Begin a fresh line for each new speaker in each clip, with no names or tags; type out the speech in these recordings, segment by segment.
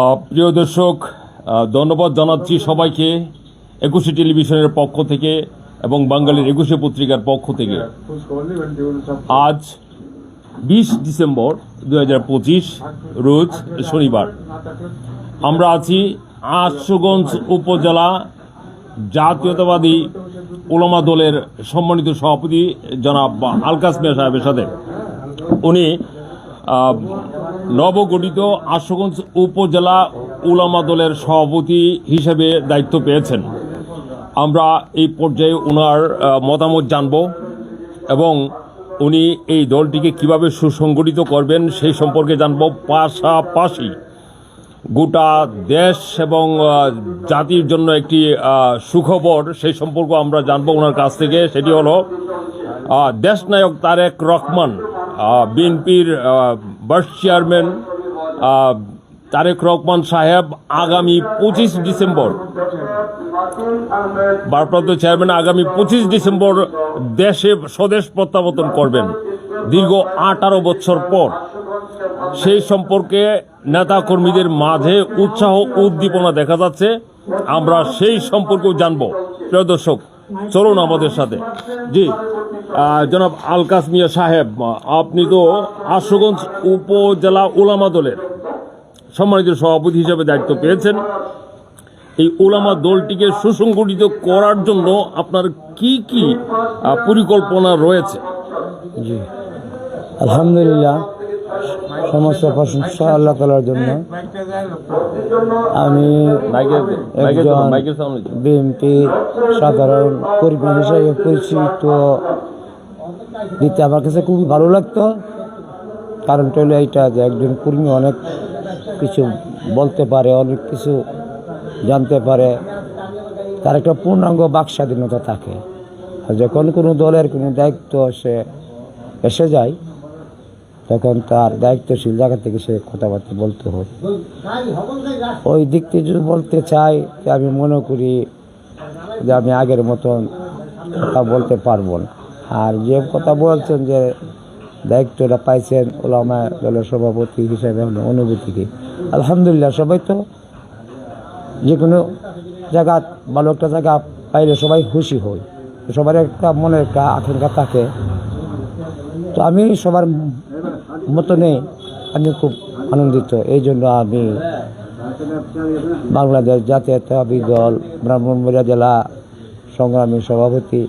আহ, প্রিয় দর্শক ধন্যবাদ জানাচ্ছি সবাইকে একুশে টেলিভিশনের পক্ষ থেকে এবং বাঙালির একুশে পত্রিকার পক্ষ থেকে। আজ বিশ ডিসেম্বর দু হাজার পঁচিশ রোজ শনিবার। আমরা আছি আশুগঞ্জ উপজেলা জাতীয়তাবাদী ওলামা দলের সম্মানিত সভাপতি জনাব আলকাস মিয়া সাহেবের সাথে। উনি নবগঠিত আশুগঞ্জ উপজেলা উলামা দলের সভাপতি হিসেবে দায়িত্ব পেয়েছেন। আমরা এই পর্যায়ে ওনার মতামত জানব এবং উনি এই দলটিকে কীভাবে সুসংগঠিত করবেন সেই সম্পর্কে জানব। পাশাপাশি গোটা দেশ এবং জাতির জন্য একটি সুখবর সেই সম্পর্ক আমরা জানব ওনার কাছ থেকে। সেটি হলো দেশনায়ক তারেক রহমান বিএনপির ভাইস চেয়ারম্যান তারেক রহমান সাহেব আগামী পঁচিশ ডিসেম্বর, ভারপ্রাপ্ত চেয়ারম্যান আগামী পঁচিশ ডিসেম্বর দেশে স্বদেশ প্রত্যাবর্তন করবেন। দীর্ঘ আঠারো বছর পর। সেই সম্পর্কে নেতাকর্মীদের মাঝে উৎসাহ উদ্দীপনা দেখা যাচ্ছে। আমরা সেই সম্পর্কেও জানব। প্রিয় দর্শক, চলুন আমাদের সাথে। জি। জনাব আলকাস মিয়া সাহেব আপনি তো আশুগঞ্জ উপজেলা ওলামা দলের সম্মানিত সভাপতি হিসেবে দায়িত্ব পেয়েছেন। এই ওলামা দলটিকে সুসংগঠিত করার জন্য আপনার কি কি পরিকল্পনা রয়েছে?
জি। আলহামদুলিল্লাহ সমস্ত প্রশংসা আল্লাহ তালার জন্য। আমি একজন বিএনপি সাধারণ কর্মী হিসেবে পরিচিত দিতে আমার কাছে খুবই ভালো লাগতো। কারণটা হলো এইটা যে একজন কর্মী অনেক কিছু বলতে পারে, অনেক কিছু জানতে পারে। তার একটা পূর্ণাঙ্গ বাক স্বাধীনতা থাকে। আর যখন কোনো দলের কোনো দায়িত্ব সে এসে যায়, তখন তার দায়িত্বশীল জায়গা থেকে সে কথাবার্তা বলতে হয়। ওই দিক থেকে যদি বলতে চাই আমি মনে করি যে আমি আগের মতন কথা বলতে পারব না। আর যে কথা বলছেন যে দায়িত্বটা পাইছেন ওলামা দলের সভাপতি হিসেবে আপনার অনুভূতি কি আলহামদুলিল্লাহ, সবাই তো যে কোনো জায়গা, ভালো একটা জায়গা পাইলে সবাই খুশি হই সবার একটা মনে একটা আকাঙ্ক্ষা থাকে। তো আমি সবার মতনে আমি খুব আনন্দিত। এই জন্য আমি বাংলাদেশ জাতীয়তাবাদী দল, ব্রাহ্মণবাড়িয়া জেলা সংগ্রামী সভাপতি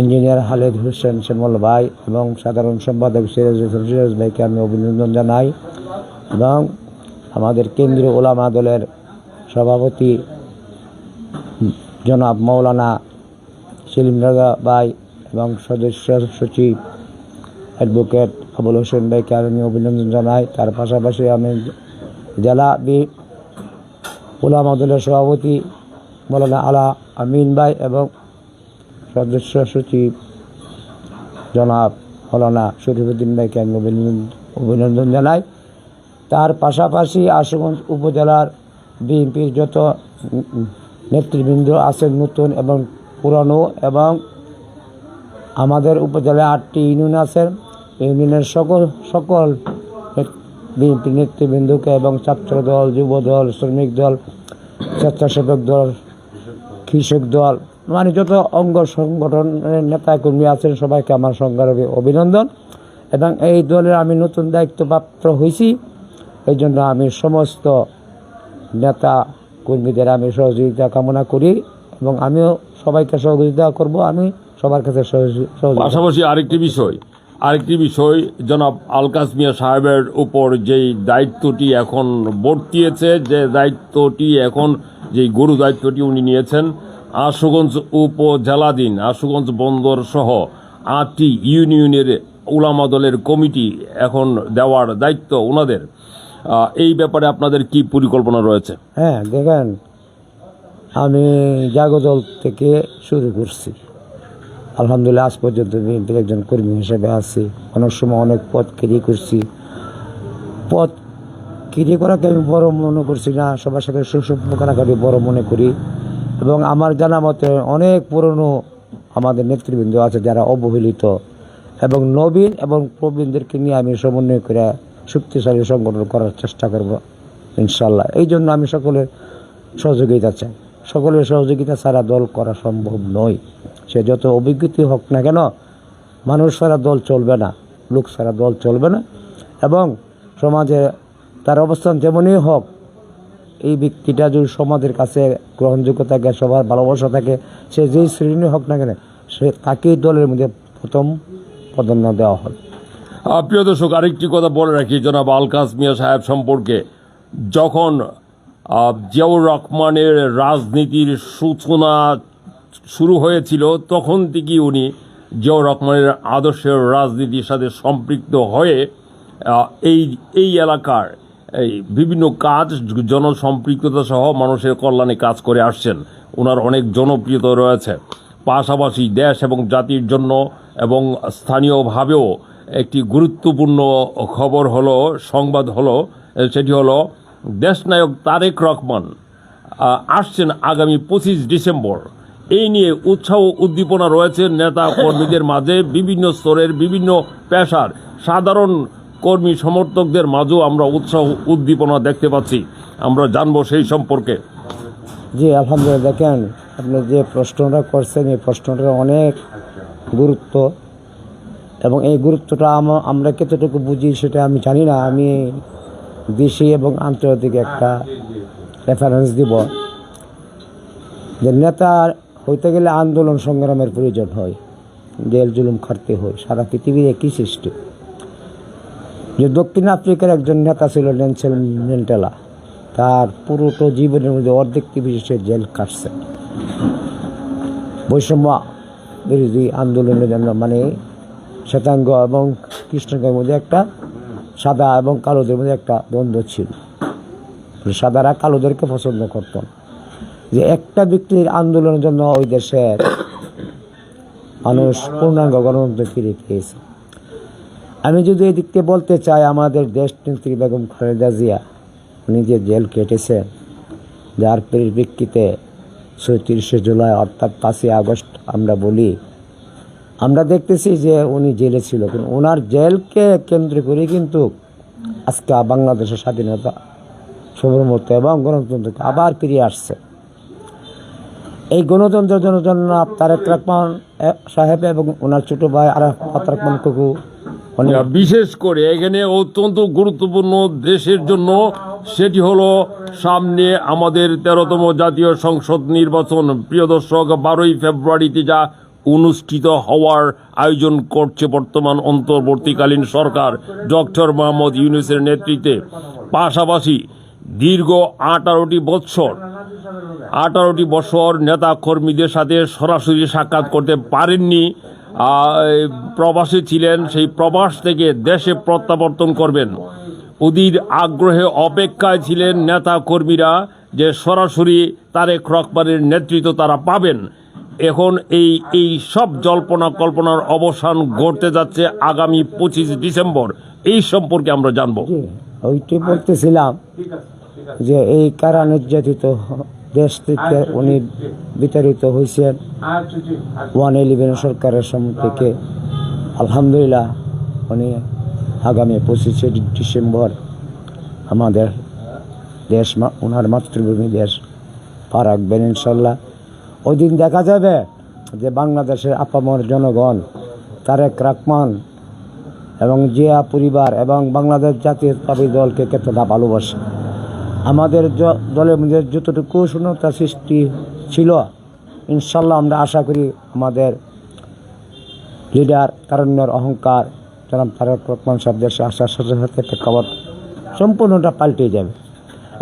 ইঞ্জিনিয়ার হালেদ হোসেন শ্যামল ভাই এবং সাধারণ সম্পাদক সিরাজ সিরাজ ভাইকে আমি অভিনন্দন জানাই এবং আমাদের কেন্দ্রীয় ওলামা দলের সভাপতি জনাব মৌলানা সেলিম রাজা ভাই এবং সদস্য সচিব অ্যাডভোকেট আবুল হোসেন ভাইকে আমি অভিনন্দন জানাই। তার পাশাপাশি আমি জেলা বি ওলামা দলের সভাপতি মৌলানা আলা আমিন ভাই এবং সদস্য সচিব জনাব মৌলানা শরীফুদ্দিন ভাইকে আমি অভিনন্দন জানাই। তার পাশাপাশি আশুগঞ্জ উপজেলার বিএনপির যত নেতৃবৃন্দ আছেন নতুন এবং পুরানো এবং আমাদের উপজেলায় আটটি ইউনিয়ন আছেন ইউনিয়নের সকল সকল বিএনপি নেতৃবৃন্দকে এবং ছাত্র দল যুব দল শ্রমিক দল, স্বেচ্ছাসেবক দল, কৃষক দল মানে যত অঙ্গ সংগঠনের নেতা কর্মী আছেন, সবাইকে আমার সংগ্রামে অভিনন্দন। এবং এই দলের আমি নতুন দায়িত্বপ্রাপ্ত হয়েছি। এই জন্য আমি সমস্ত নেতা কর্মীদের আমি সহযোগিতা কামনা করি এবং আমিও সবাইকে সহযোগিতা করব। আমি সবার কাছে
পাশাপাশি আরেকটি বিষয় আরেকটি বিষয়, জনাব আলকাস মিয়া সাহেবের উপর যেই দায়িত্বটি এখন বর্তিয়েছে, যে দায়িত্বটি এখন, যেই গরু দায়িত্বটি উনি নিয়েছেন আশুগঞ্জ উপজেলাধীন আশুগঞ্জ বন্দর সহ আটটি ইউনিয়নের উলামা দলের কমিটি এখন দেওয়ার দায়িত্ব ওনাদের। এই ব্যাপারে আপনাদের কি পরিকল্পনা রয়েছে?
হ্যাঁ দেখেন, আমি জাগদল থেকে শুরু করছি। আলহামদুলিল্লাহ, আজ পর্যন্ত বিএনপির একজন কর্মী হিসেবে আছি। অনেক সময় অনেক পথ ক্যারি করছি। পথ ক্যারি করাকে আমি বড় মনে করছি না, সবার সাথে সুসম্পর্ক রাখাকে বড় মনে করি। এবং আমার জানা মতে অনেক পুরনো আমাদের নেতৃবৃন্দ আছে যারা অবহেলিত। এবং নবীন এবং প্রবীণদেরকে নিয়ে আমি সমন্বয় করে শক্তিশালী সংগঠন করার চেষ্টা করব ইনশাল্লাহ এই জন্য আমি সকলের সহযোগিতা চাই। সকলের সহযোগিতা ছাড়া দল করা সম্ভব নয়। সে যত অভিজ্ঞতা হোক না কেন, মানুষ ছাড়া দল চলবে না, লোক ছাড়া দল চলবে না। এবং সমাজে তার অবস্থান যেমনই হোক এই ব্যক্তিটা যদি সমাজের কাছে গ্রহণযোগ্য থাকে, সবার ভালোবাসা থাকে, সে যেই শ্রেণি হোক না কেন, সে তাকেই দলের মধ্যে প্রথম প্রাধান্য দেওয়া হয়।
প্রিয় দর্শক, আরেকটি কথা বলে রাখি, জনাব আলকাস মিয়া সাহেব সম্পর্কে। যখন জিয়াউর রহমানের রাজনীতির সূচনা শুরু হয়েছিল, তখন থেকেই উনি জিয়াউর রহমানের আদর্শের রাজনীতির সাথে সম্পৃক্ত হয়ে এই এই এলাকার এই বিভিন্ন কাজ, জনসম্পৃক্ততা সহ মানুষের কল্যাণে কাজ করে আসছেন। ওনার অনেক জনপ্রিয়তা রয়েছে। পাশাপাশি দেশ এবং জাতির জন্য এবং স্থানীয়ভাবেও একটি গুরুত্বপূর্ণ খবর হলো, সংবাদ হলো, সেটি হলো, দেশনায়ক তারেক রহমান আসছেন আগামী পঁচিশ ডিসেম্বর। এই নিয়ে উৎসাহ উদ্দীপনা রয়েছে নেতা কর্মীদের মাঝে। বিভিন্ন স্তরের বিভিন্ন পেশার সাধারণ কর্মী সমর্থকদের মাঝেও আমরা উৎসাহ, উদ্দীপনা দেখতে পাচ্ছি। আমরা জানব সেই সম্পর্কে।
জি, আলহামদুলিল্লাহ, দেখেন, আপনি যে প্রশ্নটা করছেন, এই প্রশ্নটার অনেক গুরুত্ব। এবং এই গুরুত্বটা আম- আমরা কতটুকু বুঝি সেটা আমি জানি না। আমি দেশি এবং আন্তর্জাতিক একটা রেফারেন্স দিব। যে নেতা হইতে গেলে আন্দোলন সংগ্রামের প্রয়োজন হয়, জেল জুলুম খাটতে হয়, সারা পৃথিবীর একই সৃষ্টি। যে দক্ষিণ আফ্রিকার একজন নেতা ছিল নেনসেল মেন্টেলা তার পুরোটো জীবনের মধ্যে অর্ধেকটি বিশেষে জেল কাটছে বৈষম্য বিরোধী আন্দোলনের জন্য মানে শ্বেতাঙ্গ এবং কৃষ্ণাঙ্গের মধ্যে একটা সাদা এবং কালোদের মধ্যে একটা দ্বন্দ্ব ছিল। সাদারা কালোদেরকে পছন্দ করতেন যে একটা ব্যক্তির আন্দোলনের জন্য ওই দেশের মানুষ পূর্ণাঙ্গ গণতন্ত্র ফিরে পেয়েছে আমি যদি এদিক থেকে বলতে চাই, আমাদের দেশ নেত্রী বেগম খালেদা জিয়া, উনি যে জেল কেটেছেন, যার পরিপ্রেক্ষিতে ছত্রিশে জুলাই, অর্থাৎ পাঁচই আগস্ট আমরা বলি, আমরা দেখতেছি যে উনি জেলে ছিল। কিন্তু ওনার জেলকে কেন্দ্র করে কিন্তু আজকে বাংলাদেশের স্বাধীনতা সার্বভৌমত্ব এবং গণতন্ত্রকে আবার ফিরে আসছে। এই গণতন্ত্রের জন্য জন্য তারেক রহমান সাহেব এবং ওনার ছোটো ভাই আরাফাত রহমান কুকু অনেক
বিশেষ করে এখানে অত্যন্ত গুরুত্বপূর্ণ দেশের জন্য সেটি হলো সামনে আমাদের তেরোতম জাতীয় সংসদ নির্বাচন। প্রিয় দর্শক, বারোই ফেব্রুয়ারিতে যা অনুষ্ঠিত হওয়ার আয়োজন করছে বর্তমান অন্তর্বর্তীকালীন সরকার, ডক্টর মোহাম্মদ ইউনুসের নেতৃত্বে। পাশাপাশি দীর্ঘ আঠারোটি বৎসর, আঠারোটি বছর নেতা কর্মীদের সাথে সরাসরি সাক্ষাৎ করতে পারেননি প্রবাসে ছিলেন সেই প্রবাস থেকে দেশে প্রত্যাবর্তন করবেন। অধীর আগ্রহে অপেক্ষায় ছিলেন নেতা কর্মীরা যে সরাসরি তারেক রহমানের নেতৃত্ব তারা পাবেন। এখন এই এই সব জল্পনা কল্পনার অবসান ঘটতে যাচ্ছে আগামী পঁচিশ ডিসেম্বর। এই সম্পর্কে আমরা জানব।
জি, ওইটাই বলতেছিলাম যে এই কারা নির্যাতিত দেশ থেকে উনি বিতাড়িত হয়েছেন। ওয়ান ইলেভেন সরকারের সময় থেকে। আলহামদুলিল্লাহ, উনি আগামী পঁচিশে ডিসেম্বর আমাদের দেশ ওনার মাতৃভূমি দেশ পা রাখবেন ইনশাল্লাহ। ওই দিন দেখা যাবে যে বাংলাদেশের আপামর জনগণ, তারেক রহমান এবং জিয়া পরিবার এবং বাংলাদেশ জাতীয়তাবাদী দলকে কতটা ভালোবাসে। আমাদের দলের মধ্যে যতটুকু শূন্যতা সৃষ্টি ছিল, ইনশাল্লাহ আমরা আশা করি আমাদের লিডার তারণ্যর অহংকার, জনাব তারেক রহমান সাহেব দেশে আসার সাথে সাথে প্রেক্ষাপট সম্পূর্ণটা পাল্টে যাবে।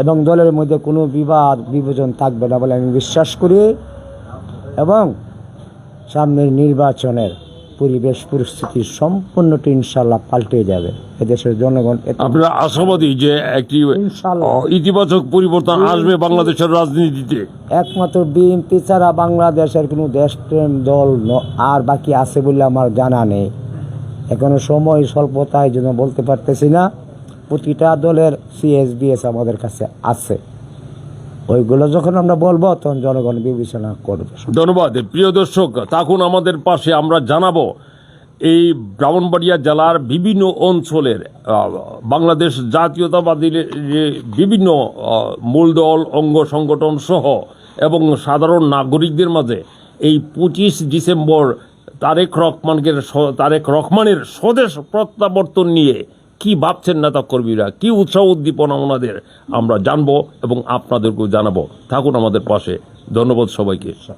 এবং দলের মধ্যে কোনো বিবাদ, বিভাজন থাকবে না বলে আমি বিশ্বাস করি এবং সামনের নির্বাচনের পরিবেশ পরিস্থিতি সম্পূর্ণটি ইনশাল্লাহ পাল্টে যাবে। এদেশের জনগণ
আপনারা আশাবাদী যে একটি ইতিবাচক পরিবর্তন আসবে বাংলাদেশের রাজনীতিতে?
একমাত্র বিএনপি ছাড়া বাংলাদেশের কোনো দেশপ্রেম দল আর বাকি আছে বলে আমার জানা নেই। এখনও সময় স্বল্পতায় জন্য বলতে পারতেছি না প্রতিটা দলের সিএসবিএস আমাদের কাছে আছে। ওইগুলো যখন আমরা বলব তখন জনগণ বিবেচনা করবে।
ধন্যবাদ। প্রিয় দর্শক থাকুন আমাদের পাশে আমরা জানাব এই ব্রাহ্মণবাড়িয়া জেলার বিভিন্ন অঞ্চলের বাংলাদেশ জাতীয়তাবাদী যে বিভিন্ন আহ, মূলদল অঙ্গ সংগঠন সহ এবং সাধারণ নাগরিকদের মাঝে এই পঁচিশ ডিসেম্বর তারেক রহমানের স- তারেক রহমানের স্বদেশ প্রত্যাবর্তন নিয়ে কি ভাবছেন নেতা কর্মীরা? কি উৎসাহ উদ্দীপনা ওনাদের? আমরা জানব এবং আপনাদেরকেও জানাব। থাকুন আমাদের পাশে। ধন্যবাদ সবাইকে।